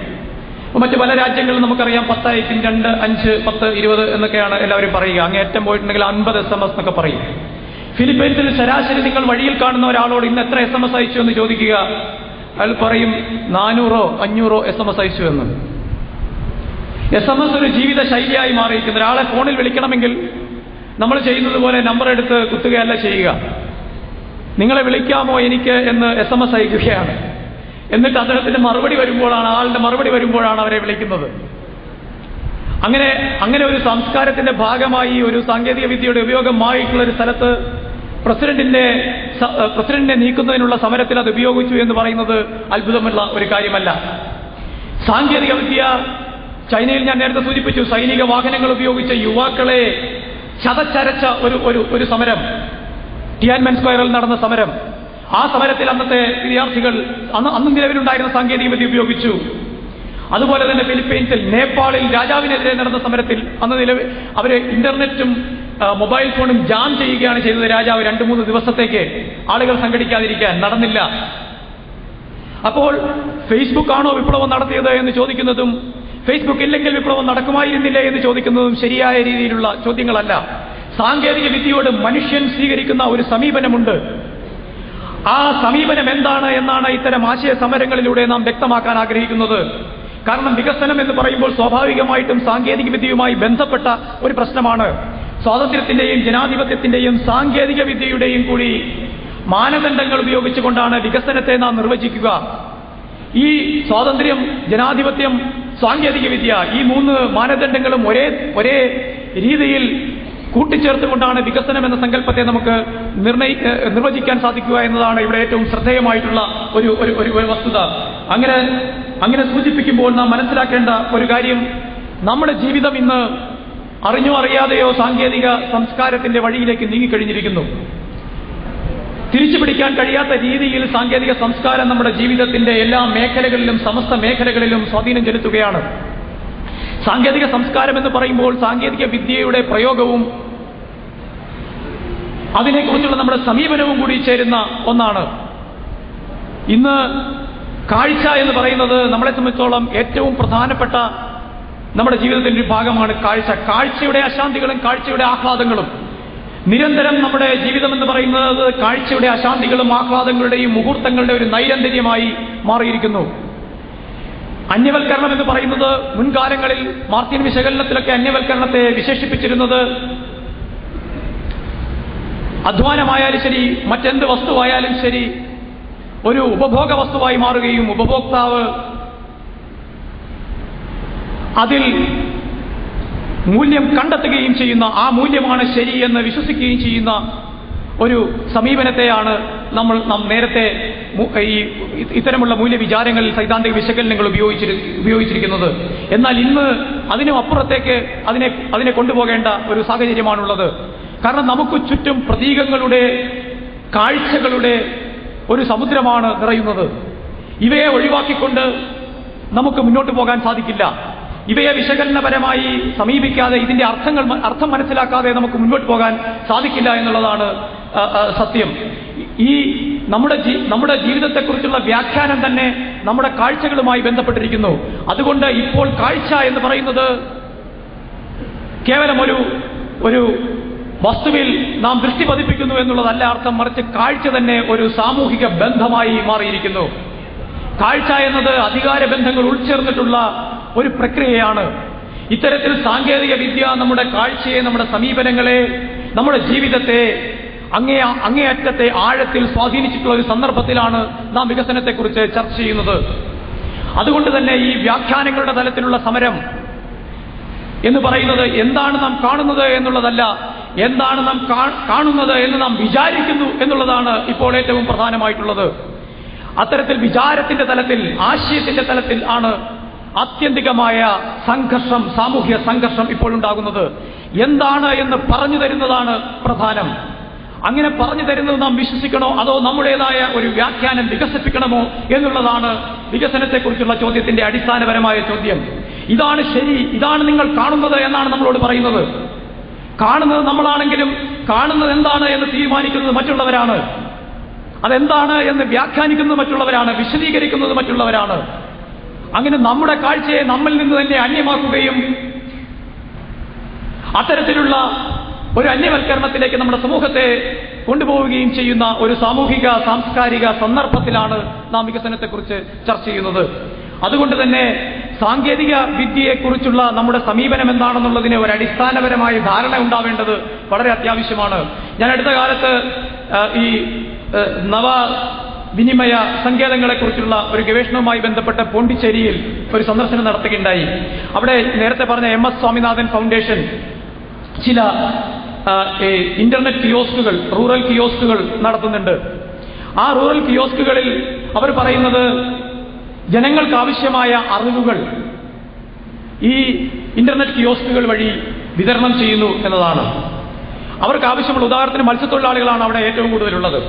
മറ്റു പല രാജ്യങ്ങളിൽ നമുക്കറിയാം പത്തായിരിക്കും രണ്ട് അഞ്ച് പത്ത് ഇരുപത് എന്നൊക്കെയാണ് എല്ലാവരും പറയുക. അങ്ങേറ്റം പോയിട്ടുണ്ടെങ്കിൽ അൻപത് എസ് എം എസ് എന്നൊക്കെ പറയും. ഫിലിപ്പൈൻസിൽ ശരാശരി നിങ്ങൾ വഴിയിൽ കാണുന്ന ഒരാളോട് ഇന്ന് എത്ര എസ് എം എസ് അയച്ചു എന്ന് ചോദിക്കുക? അയാൾ പറയും നാനൂറോ അഞ്ഞൂറോ എസ് എം എസ് അയച്ചു എന്ന്. എസ് എം എസ് ഒരു ജീവിത ശൈലിയായി മാറിയിരിക്കുന്നു. ഒരാളെ ഫോണിൽ വിളിക്കണമെങ്കിൽ നമ്മൾ ചെയ്യുന്നത് പോലെ നമ്പർ എടുത്ത് കുത്തുകയല്ല ചെയ്യുക. നിങ്ങളെ വിളിക്കാമോ എനിക്ക്? എന്ന് എസ് എം എസ് അയക്കുകയാണ്. എന്നിട്ട് അദ്ദേഹത്തിന്റെ മറുപടി വരുമ്പോഴാണ് ആളുടെ മറുപടി വരുമ്പോഴാണ് അവരെ വിളിക്കുന്നത്. അങ്ങനെ അങ്ങനെ ഒരു സംസ്കാരത്തിന്റെ ഭാഗമായി ഒരു സാങ്കേതിക വിദ്യയുടെ ഉപയോഗമായിട്ടുള്ള ഒരു സ്ഥലത്ത് പ്രസിഡന്റിന്റെ പ്രസിഡന്റിനെ നീക്കുന്നതിനുള്ള സമരത്തിൽ അത് ഉപയോഗിച്ചു എന്ന് പറയുന്നത് അത്ഭുതമുള്ള ഒരു കാര്യമല്ല. സാങ്കേതിക വിദ്യ ചൈനയിൽ ഞാൻ നേരത്തെ സൂചിപ്പിച്ചു സൈനിക വാഹനങ്ങൾ ഉപയോഗിച്ച യുവാക്കളെ ചതച്ചരച്ച ഒരു ഒരു ഒരു സമരം. ടിയാൻമെൻ സ്ക്വയറിൽ നടന്ന സമരം. ആ സമരത്തിൽ അന്നത്തെ വിദ്യാർത്ഥികൾ അന്ന് അന്ന് നിലവിലുണ്ടായിരുന്ന സാങ്കേതിക വിദ്യ ഉപയോഗിച്ചു. അതുപോലെ തന്നെ ഫിലിപ്പീൻസിൽ നേപ്പാളിൽ രാജാവിനെതിരെ നടന്ന സമരത്തിൽ അന്ന് നിലവിൽ അവരെ ഇന്റർനെറ്റും മൊബൈൽ ഫോണും ജാം ചെയ്യുകയാണ് ചെയ്തത് രാജാവ് രണ്ടു മൂന്ന് ദിവസത്തേക്ക്. ആളുകൾ സംഘടിക്കാതിരിക്കാൻ നടന്നില്ല. അപ്പോൾ ഫേസ്ബുക്ക് ആണോ വിപ്ലവം നടത്തിയത് എന്ന് ചോദിക്കുന്നതും ഫേസ്ബുക്ക് ഇല്ലെങ്കിൽ വിപ്ലവം നടക്കുമായിരുന്നില്ല എന്ന് ചോദിക്കുന്നതും ശരിയായ രീതിയിലുള്ള ചോദ്യങ്ങളല്ല. സാങ്കേതിക വിദ്യയോട് മനുഷ്യൻ സ്വീകരിക്കുന്ന ഒരു സമീപനമുണ്ട്. ആ സമീപനം എന്താണ് എന്നാണ് ഇത്തരം ആശയ സമരങ്ങളിലൂടെ നാം വ്യക്തമാക്കാൻ ആഗ്രഹിക്കുന്നത്. കാരണം വികസനം എന്ന് പറയുമ്പോൾ സ്വാഭാവികമായിട്ടും സാങ്കേതിക വിദ്യയുമായി ബന്ധപ്പെട്ട ഒരു പ്രശ്നമാണ്. സ്വാതന്ത്ര്യത്തിന്റെയും ജനാധിപത്യത്തിന്റെയും സാങ്കേതിക വിദ്യയുടെയും കൂടി മാനദണ്ഡങ്ങൾ ഉപയോഗിച്ചുകൊണ്ടാണ് വികസനത്തെ നാം നിർവചിക്കുക. ഈ സ്വാതന്ത്ര്യം ജനാധിപത്യം സാങ്കേതിക വിദ്യ ഈ മൂന്ന് മാനദണ്ഡങ്ങളും ഒരേ ഒരേ രീതിയിൽ കൂട്ടിച്ചേർത്തുകൊണ്ടാണ് വികസനം എന്ന സങ്കല്പത്തെ നമുക്ക് നിർണയി നിർവചിക്കാൻ സാധിക്കുക എന്നതാണ് ഇവിടെ ഏറ്റവും ശ്രദ്ധേയമായിട്ടുള്ള ഒരു ഒരു വസ്തുത. അങ്ങനെ അങ്ങനെ സൂചിപ്പിക്കുമ്പോൾ നാം മനസ്സിലാക്കേണ്ട ഒരു കാര്യം നമ്മുടെ ജീവിതം ഇന്ന് അറിഞ്ഞോ അറിയാതെയോ സാങ്കേതിക സംസ്കാരത്തിന്റെ വഴിയിലേക്ക് നീങ്ങിക്കഴിഞ്ഞിരിക്കുന്നു. തിരിച്ചു പിടിക്കാൻ കഴിയാത്ത രീതിയിൽ സാങ്കേതിക സംസ്കാരം നമ്മുടെ ജീവിതത്തിന്റെ എല്ലാ മേഖലകളിലും സമസ്ത മേഖലകളിലും സ്വാധീനം ചെലുത്തുകയാണ്. സാങ്കേതിക സംസ്കാരം എന്ന് പറയുമ്പോൾ സാങ്കേതിക വിദ്യയുടെ പ്രയോഗവും അതിനെക്കുറിച്ചുള്ള നമ്മുടെ സമീപനവും കൂടി ചേരുന്ന ഒന്നാണ്. ഇന്ന് കാഴ്ച എന്ന് പറയുന്നത് നമ്മളെ സംബന്ധിച്ചോളം ഏറ്റവും പ്രധാനപ്പെട്ട നമ്മുടെ ജീവിതത്തിന്റെ ഒരു ഭാഗമാണ് കാഴ്ച. കാഴ്ചയുടെ അശാന്തികളും കാഴ്ചയുടെ ആഹ്ലാദങ്ങളും. നിരന്തരം നമ്മുടെ ജീവിതം എന്ന് പറയുന്നത് കാഴ്ചയുടെ അശാന്തികളും ആഹ്ലാദങ്ങളുടെയും മുഹൂർത്തങ്ങളുടെ ഒരു നൈരന്തര്യമായി മാറിയിരിക്കുന്നു. അന്യവൽക്കരണം എന്ന് പറയുന്നത് മുൻകാലങ്ങളിൽ മാർത്തിൻ വിശകലനത്തിലൊക്കെ അന്യവൽക്കരണത്തെ വിശേഷിപ്പിച്ചിരുന്നത് അധ്വാനമായാലും ശരി മറ്റെന്ത് വസ്തുവായാലും ശരി ഒരു ഉപഭോഗ വസ്തുവായി മാറുകയും ഉപഭോക്താവ് അതിൽ മൂല്യം കണ്ടെത്തുകയും ചെയ്യുന്ന ആ മൂല്യമാണ് ശരി എന്ന് വിശ്വസിക്കുകയും ചെയ്യുന്ന ഒരു സമീപനത്തെയാണ് നമ്മൾ നാം നേരത്തെ ഈ ഇത്തരമുള്ള മൂല്യവിചാരങ്ങളിൽ സൈദ്ധാന്തിക വിശകലനങ്ങൾ ഉപയോഗിച്ചി ഉപയോഗിച്ചിരിക്കുന്നത്. എന്നാൽ ഇന്ന് അതിനും അപ്പുറത്തേക്ക് അതിനെ അതിനെ കൊണ്ടുപോകേണ്ട ഒരു സാഹചര്യമാണുള്ളത്. കാരണം നമുക്ക് ചുറ്റും പ്രതീകങ്ങളുടെ കാഴ്ചകളുടെ ഒരു സമുദ്രമാണ് നിറയുന്നത്. ഇവയെ ഒഴിവാക്കിക്കൊണ്ട് നമുക്ക് മുന്നോട്ട് പോകാൻ സാധിക്കില്ല. ഇവയെ വിശകലനപരമായി സമീപിക്കാതെ ഇതിന്റെ അർത്ഥങ്ങൾ അർത്ഥം മനസ്സിലാക്കാതെ നമുക്ക് മുന്നോട്ട് പോകാൻ സാധിക്കില്ല എന്നുള്ളതാണ് സത്യം. ഈ നമ്മുടെ നമ്മുടെ ജീവിതത്തെക്കുറിച്ചുള്ള വ്യാഖ്യാനം തന്നെ നമ്മുടെ കാഴ്ചകളുമായി ബന്ധപ്പെട്ടിരിക്കുന്നു. അതുകൊണ്ട് ഇപ്പോൾ കാഴ്ച എന്ന് പറയുന്നത് കേവലം ഒരു ഒരു വസ്തുവിൽ നാം ദൃഷ്ടി പതിപ്പിക്കുന്നു എന്നുള്ളതല്ല അർത്ഥം മറിച്ച് കാഴ്ച തന്നെ ഒരു സാമൂഹിക ബന്ധമായി മാറിയിരിക്കുന്നു. കാഴ്ച എന്നത് അധികാര ബന്ധങ്ങൾ ഉൾച്ചേർന്നിട്ടുള്ള ഒരു പ്രക്രിയയാണ്. ഇത്തരത്തിൽ സാങ്കേതിക വിദ്യ നമ്മുടെ കാഴ്ചയെ നമ്മുടെ സമീപനങ്ങളെ നമ്മുടെ ജീവിതത്തെ അങ്ങേ അങ്ങേയറ്റത്തെ ആഴത്തിൽ സ്വാധീനിച്ചിട്ടുള്ള ഒരു സന്ദർഭത്തിലാണ് നാം വികസനത്തെക്കുറിച്ച് ചർച്ച ചെയ്യുന്നത്. അതുകൊണ്ട് തന്നെ ഈ വ്യാഖ്യാനങ്ങളുടെ തലത്തിലുള്ള സമരം എന്ന് പറയുന്നത് എന്താണ് നാം കാണുന്നത് എന്നുള്ളതല്ല എന്താണ് നാം കാണുന്നത് എന്ന് നാം വിചാരിക്കുന്നു എന്നുള്ളതാണ് ഇപ്പോൾ ഏറ്റവും പ്രധാനമായിട്ടുള്ളത്. അത്തരത്തിൽ വിചാരത്തിന്റെ തലത്തിൽ ആശയത്തിന്റെ തലത്തിൽ ആണ് ആത്യന്തികമായ സംഘർഷം സാമൂഹ്യ സംഘർഷം ഇപ്പോഴുണ്ടാകുന്നത് എന്താണ് എന്ന് പറഞ്ഞു തരുന്നതാണ് പ്രധാനം. അങ്ങനെ പറഞ്ഞു തരുന്നത് നാം വിശ്വസിക്കണോ? അതോ നമ്മുടേതായ ഒരു വ്യാഖ്യാനം വികസിപ്പിക്കണമോ എന്നുള്ളതാണ് വികസനത്തെക്കുറിച്ചുള്ള ചോദ്യത്തിന്റെ അടിസ്ഥാനപരമായ ചോദ്യം. ഇതാണ് ശരി ഇതാണ് നിങ്ങൾ കാണുന്നത് എന്നാണ് നമ്മളോട് പറയുന്നത്. കാണുന്നത് നമ്മളാണെങ്കിലും കാണുന്നത് എന്താണ് എന്ന് തീരുമാനിക്കുന്നത് മറ്റുള്ളവരാണ്. അതെന്താണ് എന്ന് വ്യാഖ്യാനിക്കുന്നത് മറ്റുള്ളവരാണ് വിശദീകരിക്കുന്നത് മറ്റുള്ളവരാണ്. അങ്ങനെ നമ്മുടെ കാഴ്ചയെ നമ്മിൽ നിന്ന് തന്നെ അന്യമാക്കുകയും അത്തരത്തിലുള്ള ഒരു അന്യവൽക്കരണത്തിലേക്ക് നമ്മുടെ സമൂഹത്തെ കൊണ്ടുപോവുകയും ചെയ്യുന്ന ഒരു സാമൂഹിക സാംസ്കാരിക സന്ദർഭത്തിലാണ് നാം വികസനത്തെക്കുറിച്ച് ചർച്ച ചെയ്യുന്നത്. അതുകൊണ്ട് തന്നെ സാങ്കേതിക വിദ്യയെക്കുറിച്ചുള്ള നമ്മുടെ സമീപനം എന്താണെന്നുള്ളതിന് ഒരു അടിസ്ഥാനപരമായ ധാരണ ഉണ്ടാവേണ്ടത് വളരെ അത്യാവശ്യമാണ്. ഞാൻ അടുത്ത കാലത്ത് ഈ നവ വിനിമയ സങ്കേതങ്ങളെക്കുറിച്ചുള്ള ഒരു ഗവേഷണവുമായി ബന്ധപ്പെട്ട പോണ്ടിച്ചേരിയിൽ ഒരു സന്ദർശനം നടത്തുകയുണ്ടായി. അവിടെ നേരത്തെ പറഞ്ഞ എം എസ് സ്വാമിനാഥൻ ഫൗണ്ടേഷൻ ചില ഇന്റർനെറ്റ് കിയോസ്കുകൾ റൂറൽ കിയോസ്കുകൾ നടത്തുന്നുണ്ട്. ആ റൂറൽ കിയോസ്കുകളിൽ അവർ പറയുന്നത് ജനങ്ങൾക്ക് ആവശ്യമായ അറിവുകൾ ഈ ഇന്റർനെറ്റ് കിയോസ്കുകൾ വഴി വിതരണം ചെയ്യുന്നു എന്നതാണ്. അവർക്ക് ആവശ്യമുള്ള ഉദാഹരണത്തിന് മത്സ്യത്തൊഴിലാളികളാണ് അവിടെ ഏറ്റവും കൂടുതലുള്ളത്.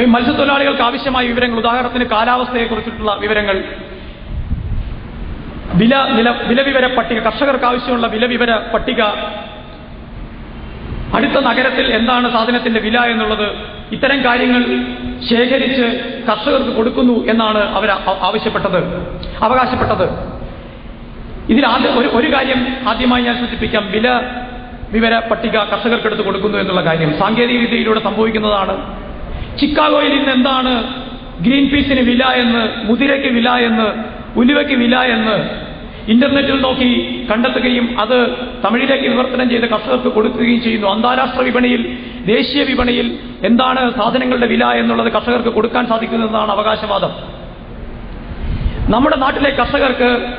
ഈ മത്സ്യത്തൊഴിലാളികൾക്ക് ആവശ്യമായ വിവരങ്ങൾ ഉദാഹരണത്തിന് കാലാവസ്ഥയെക്കുറിച്ചിട്ടുള്ള വിവരങ്ങൾ വില നില വിലവിവര പട്ടിക കർഷകർക്ക് ആവശ്യമുള്ള വിലവിവര പട്ടിക അടുത്ത നഗരത്തിൽ എന്താണ് സാധനത്തിന്റെ വില എന്നുള്ളത് ഇത്തരം കാര്യങ്ങൾ ശേഖരിച്ച് കർഷകർക്ക് കൊടുക്കുന്നു എന്നാണ് അവർ ആവശ്യപ്പെട്ടത് അവകാശപ്പെട്ടത്. ഇതിൽ ആദ്യം ഒരു ഒരു കാര്യം ആദ്യമായി ഞാൻ സൂചിപ്പിക്കാം. വില വിവര പട്ടിക കർഷകർക്കെടുത്ത് കൊടുക്കുന്നു എന്നുള്ള കാര്യം. സാങ്കേതിക വിദ്യയിലൂടെ സംഭവിക്കുന്നതാണ്. ചിക്കാഗോയിൽ ഇന്ന് എന്താണ്? ഗ്രീൻ പീസിന് വില എന്ന് മുതിരയ്ക്ക് വില എന്ന് ഉലുവയ്ക്ക് വില എന്ന് ഇന്റർനെറ്റിൽ നോക്കി കണ്ടെത്തുകയും അത് തമിഴിലേക്ക് വിവർത്തനം ചെയ്ത് കർഷകർക്ക് കൊടുക്കുകയും ചെയ്യുന്നു. അന്താരാഷ്ട്ര വിപണിയിൽ ദേശീയ വിപണിയിൽ എന്താണ് സാധനങ്ങളുടെ വില എന്നുള്ളത് കർഷകർക്ക് കൊടുക്കാൻ സാധിക്കുന്നതാണ് അവകാശവാദം. നമ്മുടെ നാട്ടിലെ കർഷകർക്ക്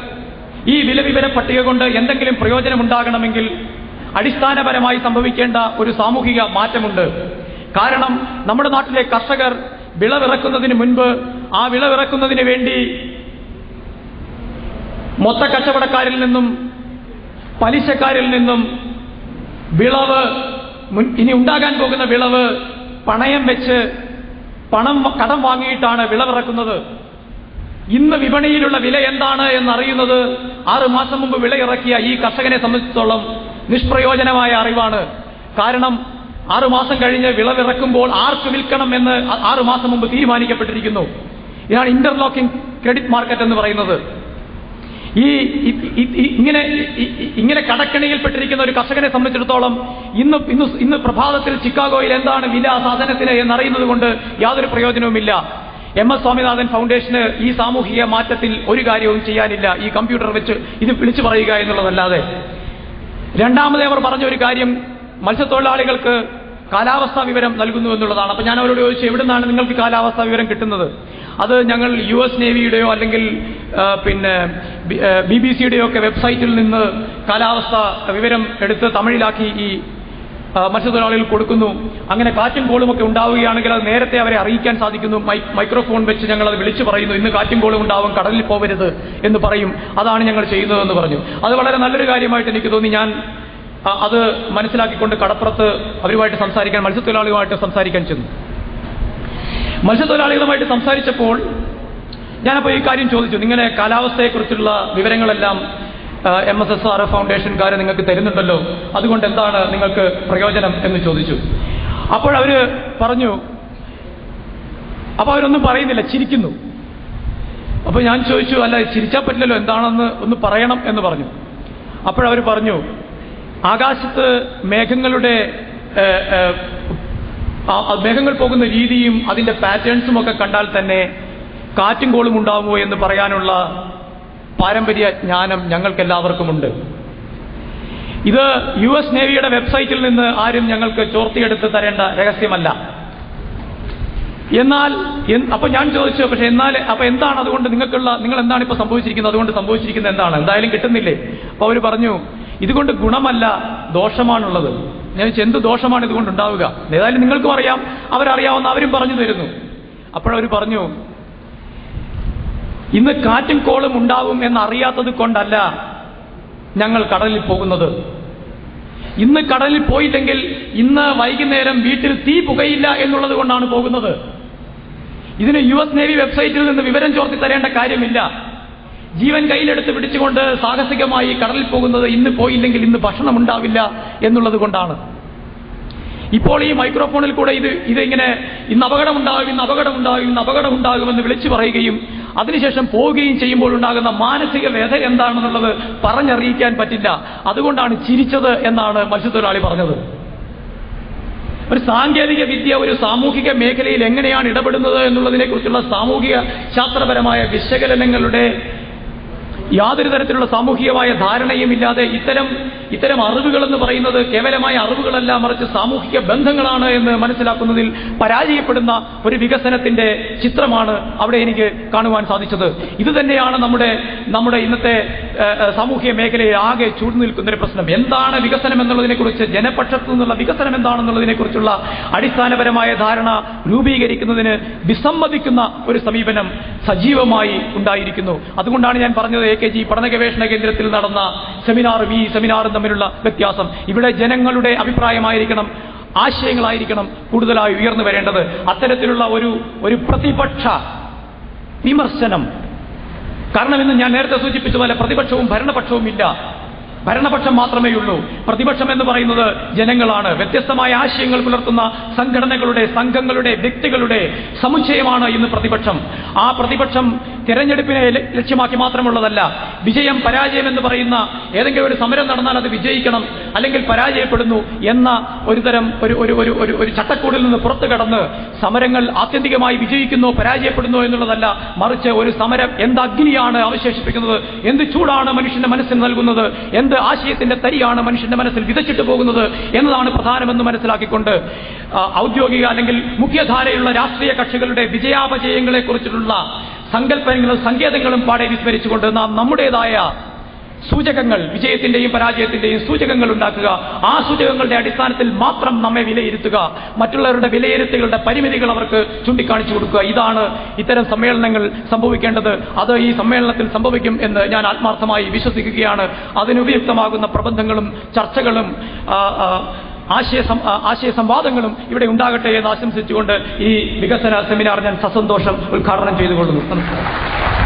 ഈ വില വിവര പട്ടിക കൊണ്ട് എന്തെങ്കിലും പ്രയോജനമുണ്ടാകണമെങ്കിൽ അടിസ്ഥാനപരമായി സംഭവിക്കേണ്ട ഒരു സാമൂഹിക മാറ്റമുണ്ട്. കാരണം നമ്മുടെ നാട്ടിലെ കർഷകർ വിളവിറക്കുന്നതിന് മുൻപ് ആ വിളവിറക്കുന്നതിന് വേണ്ടി മൊത്ത കച്ചവടക്കാരിൽ നിന്നും പലിശക്കാരിൽ നിന്നും വിളവ് ഇനി ഉണ്ടാകാൻ പോകുന്ന വിളവ് പണയം വെച്ച് പണം കടം വാങ്ങിയിട്ടാണ് വിളവിറക്കുന്നത്. ഇന്ന് വിപണിയിലുള്ള വില എന്താണ് എന്നറിയുന്നത് ആറ് മാസം മുമ്പ് വിളയിറക്കിയ ഈ കർഷകനെ സംബന്ധിച്ചിടത്തോളം നിഷ്പ്രയോജനമായ അറിവാണ്. കാരണം ആറു മാസം കഴിഞ്ഞ് വിളവിറക്കുമ്പോൾ ആർക്ക് വിൽക്കണം എന്ന് ആറുമാസം ആറ് മാസം മുമ്പ് തീരുമാനിക്കപ്പെട്ടിരിക്കുന്നു. ഇതാണ് ഇന്റർലോക്കിംഗ് ക്രെഡിറ്റ് മാർക്കറ്റ് എന്ന് പറയുന്നത്. ഈ ഇങ്ങനെ ഇങ്ങനെ കടക്കണിയിൽപ്പെട്ടിരിക്കുന്ന ഒരു കർഷകനെ സംബന്ധിച്ചിടത്തോളം ഇന്ന് ഇന്ന് ഇന്ന് പ്രഭാതത്തിൽ ചിക്കാഗോയിൽ എന്താണ് വില സാധനത്തിന് എന്നറിയുന്നത് കൊണ്ട് യാതൊരു പ്രയോജനവുമില്ല. എം എസ് സ്വാമിനാഥൻ ഫൗണ്ടേഷന് ഈ സാമൂഹിക മാറ്റത്തിൽ ഒരു കാര്യവും ചെയ്യാനില്ല. ഈ കമ്പ്യൂട്ടർ വെച്ച് ഇത് വിളിച്ചു പറയുക എന്നുള്ളതല്ലാതെ. രണ്ടാമതേ അവർ പറഞ്ഞ ഒരു കാര്യം മത്സ്യത്തൊഴിലാളികൾക്ക് കാലാവസ്ഥാ വിവരം നൽകുന്നു എന്നുള്ളതാണ്. അപ്പൊ ഞാൻ അവരോട് ചോദിച്ചു എവിടുന്നാണ് നിങ്ങൾക്ക് കാലാവസ്ഥാ വിവരം കിട്ടുന്നത്? അത് ഞങ്ങൾ യു എസ് നേവിയുടെയോ അല്ലെങ്കിൽ പിന്നെ ബി ബി സിയുടെയോ ഒക്കെ വെബ്സൈറ്റിൽ നിന്ന് കാലാവസ്ഥ വിവരം എടുത്ത് തമിഴിലാക്കി ഈ മത്സ്യത്തൊഴിലാളികൾ കൊടുക്കുന്നു. അങ്ങനെ കാറ്റും കോളും ഒക്കെ ഉണ്ടാവുകയാണെങ്കിൽ അത് നേരത്തെ അവരെ അറിയിക്കാൻ സാധിക്കുന്നു. മൈക്രോഫോൺ വെച്ച് ഞങ്ങൾ അത് വിളിച്ചു പറയുന്നു. ഇന്ന് കാറ്റും കോളും ഉണ്ടാവും കടലിൽ പോകരുത് എന്ന് പറയും. അതാണ് ഞങ്ങൾ ചെയ്യുന്നതെന്ന് പറഞ്ഞു. അത് വളരെ നല്ലൊരു കാര്യമായിട്ട് എനിക്ക് തോന്നി. ഞാൻ അത് മനസ്സിലാക്കിക്കൊണ്ട് കടപ്പുറത്ത് അവരുമായിട്ട് സംസാരിക്കാൻ മത്സ്യത്തൊഴിലാളികളുമായിട്ട് സംസാരിക്കാൻ ചെന്നു. മത്സ്യത്തൊഴിലാളികളുമായിട്ട് സംസാരിച്ചപ്പോൾ ഞാനപ്പോൾ ഈ കാര്യം ചോദിച്ചു. നിങ്ങളെ കാലാവസ്ഥയെക്കുറിച്ചുള്ള വിവരങ്ങളെല്ലാം എം എസ് എസ് ആർ ഫൗണ്ടേഷൻകാർ നിങ്ങൾക്ക് തരുന്നുണ്ടല്ലോ. അതുകൊണ്ട് എന്താണ് നിങ്ങൾക്ക് പ്രയോജനം എന്ന് ചോദിച്ചു. അപ്പോൾ അവർ പറഞ്ഞു അപ്പോൾ അവരൊന്നും പറയുന്നില്ല ചിരിക്കുന്നു. അപ്പോൾ ഞാൻ ചോദിച്ചു അല്ല ചിരിച്ചാൽ പറ്റില്ലല്ലോ എന്താണെന്ന് ഒന്ന് പറയണം എന്ന് പറഞ്ഞു. അപ്പോഴവർ പറഞ്ഞു ആകാശത്ത് മേഘങ്ങളുടെ മേഘങ്ങൾ പോകുന്ന രീതിയും അതിന്റെ പാറ്റേൺസും ഒക്കെ കണ്ടാൽ തന്നെ കാറ്റും കോളും ഉണ്ടാവുമോ എന്ന് പറയാനുള്ള പാരമ്പര്യ ജ്ഞാനം ഞങ്ങൾക്ക് എല്ലാവർക്കുമുണ്ട് ഇത് യു എസ് നേവിയുടെ വെബ്സൈറ്റിൽ നിന്ന് ആരും ഞങ്ങൾക്ക് ചോർത്തിയെടുത്ത് തരേണ്ട രഹസ്യമല്ല. എന്നാൽ അപ്പൊ ഞാൻ ചോദിച്ചു പക്ഷെ എന്നാൽ അപ്പൊ എന്താണ് അതുകൊണ്ട് നിങ്ങൾക്കുള്ള നിങ്ങൾ എന്താണ് ഇപ്പൊ സംഭവിച്ചിരിക്കുന്നത്? അതുകൊണ്ട് സംഭവിച്ചിരിക്കുന്നത് എന്താണ്? എന്തായാലും കിട്ടുന്നില്ലേ? അപ്പൊ അവർ പറഞ്ഞു ഇതുകൊണ്ട് ഗുണമല്ല ദോഷമാണുള്ളത്. ഞാൻ എന്ത് ദോഷമാണ് ഇതുകൊണ്ട് ഉണ്ടാവുക? ഏതായാലും നിങ്ങൾക്കും അറിയാം. അവരറിയാവുന്ന അവരും പറഞ്ഞു തരുന്നു. അപ്പോഴവർ പറഞ്ഞു ഇന്ന് കാറ്റും കോളും ഉണ്ടാവും എന്നറിയാത്തത് കൊണ്ടല്ല ഞങ്ങൾ കടലിൽ പോകുന്നത്. ഇന്ന് കടലിൽ പോയില്ലെങ്കിൽ ഇന്ന് വൈകുന്നേരം വീട്ടിൽ തീ പുകയില്ല എന്നുള്ളത് കൊണ്ടാണ് പോകുന്നത്. ഇതിന് യു എസ് നേവി വെബ്സൈറ്റിൽ നിന്ന് വിവരം ചോർത്തി തരേണ്ട കാര്യമില്ല. ജീവൻ കയ്യിലെടുത്ത് പിടിച്ചുകൊണ്ട് സാഹസികമായി കടലിൽ പോകുന്നത് ഇന്ന് പോയില്ലെങ്കിൽ ഇന്ന് ഭക്ഷണം ഉണ്ടാവില്ല എന്നുള്ളത് കൊണ്ടാണ്. ഇപ്പോൾ ഈ മൈക്രോഫോണിൽ കൂടെ ഇത് ഇതിങ്ങനെ ഇന്ന് അപകടമുണ്ടാകും ഇന്ന് അപകടമുണ്ടാകും ഇന്ന് അപകടമുണ്ടാകുമെന്ന് വിളിച്ചു പറയുകയും അതിനുശേഷം പോവുകയും ചെയ്യുമ്പോൾ ഉണ്ടാകുന്ന മാനസിക വ്യഥ എന്താണെന്നുള്ളത് പറഞ്ഞറിയിക്കാൻ പറ്റില്ല. അതുകൊണ്ടാണ് ചിരിച്ചത് എന്നാണ് മത്സ്യത്തൊഴിലാളി പറഞ്ഞത്. ഒരു സാങ്കേതിക വിദ്യ ഒരു സാമൂഹിക മേഖലയിൽ എങ്ങനെയാണ് ഇടപെടുന്നത് എന്നുള്ളതിനെക്കുറിച്ചുള്ള സാമൂഹിക ശാസ്ത്രപരമായ വിശകലനങ്ങളുടെ യാതൊരു തരത്തിലുള്ള സാമൂഹികമായ ധാരണയും ഇല്ലാതെ ഇത്തരം ഇത്തരം അറിവുകൾ എന്ന് പറയുന്നത് കേവലമായ അറിവുകളല്ല മറിച്ച് സാമൂഹിക ബന്ധങ്ങളാണ് എന്ന് മനസ്സിലാക്കുന്നതിൽ പരാജയപ്പെടുന്ന ഒരു വികസനത്തിന്റെ ചിത്രമാണ് അവിടെ എനിക്ക് കാണുവാൻ സാധിച്ചത്. ഇത് തന്നെയാണ് നമ്മുടെ നമ്മുടെ ഇന്നത്തെ സാമൂഹിക മേഖലയിൽ ആകെ ചൂട് നിൽക്കുന്ന ഒരു പ്രശ്നം. എന്താണ് വികസനം എന്നുള്ളതിനെക്കുറിച്ച് ജനപക്ഷത്തു നിന്നുള്ള വികസനം എന്താണെന്നുള്ളതിനെക്കുറിച്ചുള്ള അടിസ്ഥാനപരമായ ധാരണ രൂപീകരിക്കുന്നതിന് വിസമ്മതിക്കുന്ന ഒരു സമീപനം സജീവമായി ഉണ്ടായിരിക്കുന്നു. അതുകൊണ്ടാണ് ഞാൻ പറഞ്ഞത് എ കെ ജി പഠന ഗവേഷണ കേന്ദ്രത്തിൽ നടന്ന സെമിനാറും ഈ സെമിനാറും തമ്മിലുള്ള വ്യത്യാസം. ഇവിടെ ജനങ്ങളുടെ അഭിപ്രായമായിരിക്കണം ആശയങ്ങളായിരിക്കണം കൂടുതലായി ഉയർന്നു വരേണ്ടത്. അത്തരത്തിലുള്ള ഒരു ഒരു പ്രതിപക്ഷ വിമർശനം. കാരണം ഇന്ന് ഞാൻ നേരത്തെ സൂചിപ്പിച്ച പോലെ പ്രതിപക്ഷവും ഭരണപക്ഷവും ഇല്ല. ഭരണപക്ഷം മാത്രമേ ഉള്ളൂ പ്രതിപക്ഷം എന്ന് പറയുന്നത് ജനങ്ങളാണ്. വ്യത്യസ്തമായ ആശയങ്ങൾ പുലർത്തുന്ന സംഘടനകളുടെ സംഘങ്ങളുടെ വ്യക്തികളുടെ സമുച്ചയമാണ് ഇന്ന് പ്രതിപക്ഷം. ആ പ്രതിപക്ഷം തിരഞ്ഞെടുപ്പിനെ ലക്ഷ്യമാക്കി മാത്രമുള്ളതല്ല വിജയം പരാജയം എന്ന് പറയുന്ന ഏതെങ്കിലും ഒരു സമരം നടന്നാൽ അത് വിജയിക്കണം അല്ലെങ്കിൽ പരാജയപ്പെടുന്നു എന്ന ഒരുതരം ഒരു ഒരു ഒരു ഒരു ഒരു ചട്ടക്കൂടിൽ നിന്ന് പുറത്തു കടന്ന് സമരങ്ങൾ ആത്യന്തികമായി വിജയിക്കുന്നു പരാജയപ്പെടുന്നു എന്നുള്ളതല്ല മറിച്ച് ഒരു സമരം എന്ത് അഗ്നിയാണ് അവശേഷിപ്പിക്കുന്നത് എന്ത് ചൂടാണ് മനുഷ്യന്റെ മനസ്സിന് നൽകുന്നത് എന്ത് ആശയത്തിന്റെ തരിയാണ് മനുഷ്യന്റെ മനസ്സിൽ വിതച്ചിട്ട് പോകുന്നത് എന്നതാണ് പ്രധാനമെന്ന് മനസ്സിലാക്കിക്കൊണ്ട് ഔദ്യോഗിക അല്ലെങ്കിൽ മുഖ്യധാരയുള്ള രാഷ്ട്രീയ കക്ഷികളുടെ വിജയാപജയങ്ങളെ കുറിച്ചിട്ടുള്ള സങ്കല്പങ്ങളും സങ്കേതങ്ങളും പാടെ വിസ്മരിച്ചുകൊണ്ട് നാം നമ്മുടേതായ സൂചകങ്ങൾ വിജയത്തിന്റെയും പരാജയത്തിന്റെയും സൂചകങ്ങൾ ഉണ്ടാക്കുക. ആ സൂചകങ്ങളുടെ അടിസ്ഥാനത്തിൽ മാത്രം നമ്മെ വിലയിരുത്തുക. മറ്റുള്ളവരുടെ വിലയിരുത്തുകളുടെ പരിമിതികൾ അവർക്ക് ചൂണ്ടിക്കാണിച്ചു കൊടുക്കുക. ഇതാണ് ഇത്തരം സമ്മേളനങ്ങൾ സംഭവിക്കേണ്ടത്. അത് ഈ സമ്മേളനത്തിൽ സംഭവിക്കും എന്ന് ഞാൻ ആത്മാർത്ഥമായി വിശ്വസിക്കുകയാണ്. അതിനുപയുക്തമാകുന്ന പ്രബന്ധങ്ങളും ചർച്ചകളും ആശയ ആശയ സംവാദങ്ങളും ഇവിടെ ഉണ്ടാകട്ടെ എന്ന് ആശംസിച്ചുകൊണ്ട് ഈ വികസന സെമിനാർ ഞാൻ സസന്തോഷം ഉദ്ഘാടനം ചെയ്തുകൊള്ളുന്നു. നമസ്കാരം.